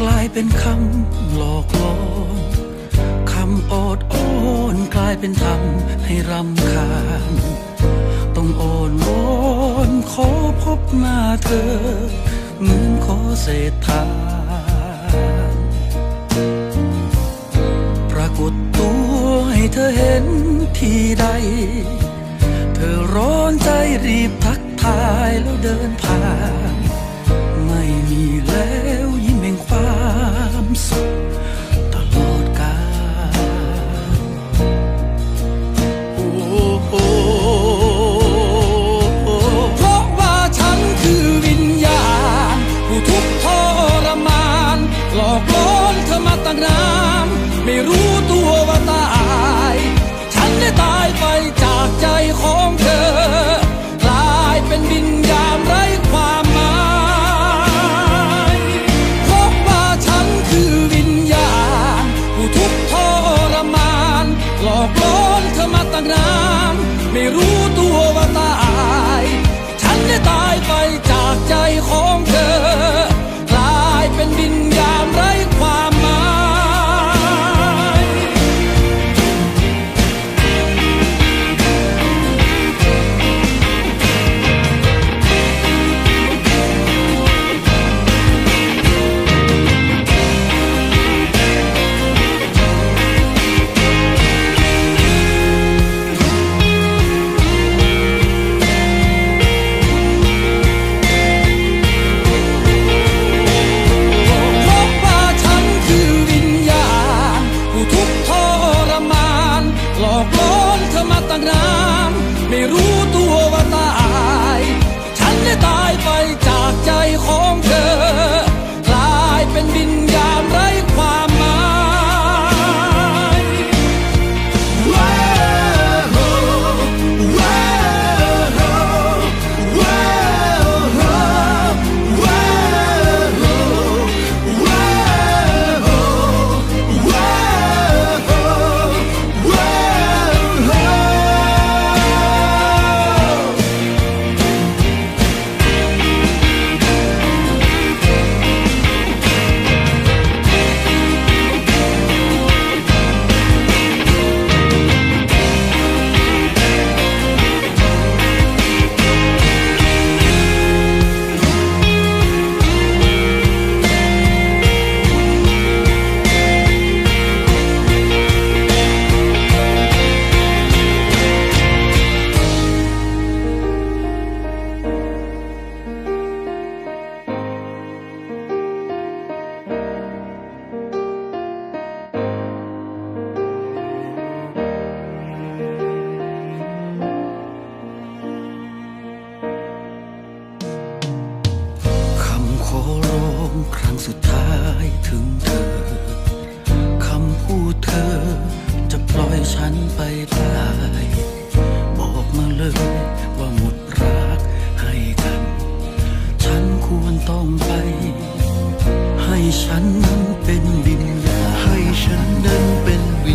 กลายเป็นคำหลอกลวงคำอดอ้อนกลายเป็นทำให้รำคาญ ต้องโอนวอนขอพบหน้าเธอ เหมือนขอเศษทานปรากฏตัวให้เธอเห็นทีใด เธอร้อนใจรีบทักทายแล้วเดินผ่าน ไม่มีแล้ว เธอมาตั้งนานไม่รู้ตัวว่าตาย ฉันได้ตายไปจากใจของเธอ อร้องครั้งสุดท้ายถึงเธอ คำพูดเธอจะปล่อยฉันไปได้บอกมาเลยว่าหมดรักให้กัน ฉันควรต้องไป ให้ฉันนั้นเป็นวิญญาณให้ฉันนั้นเป็นวิ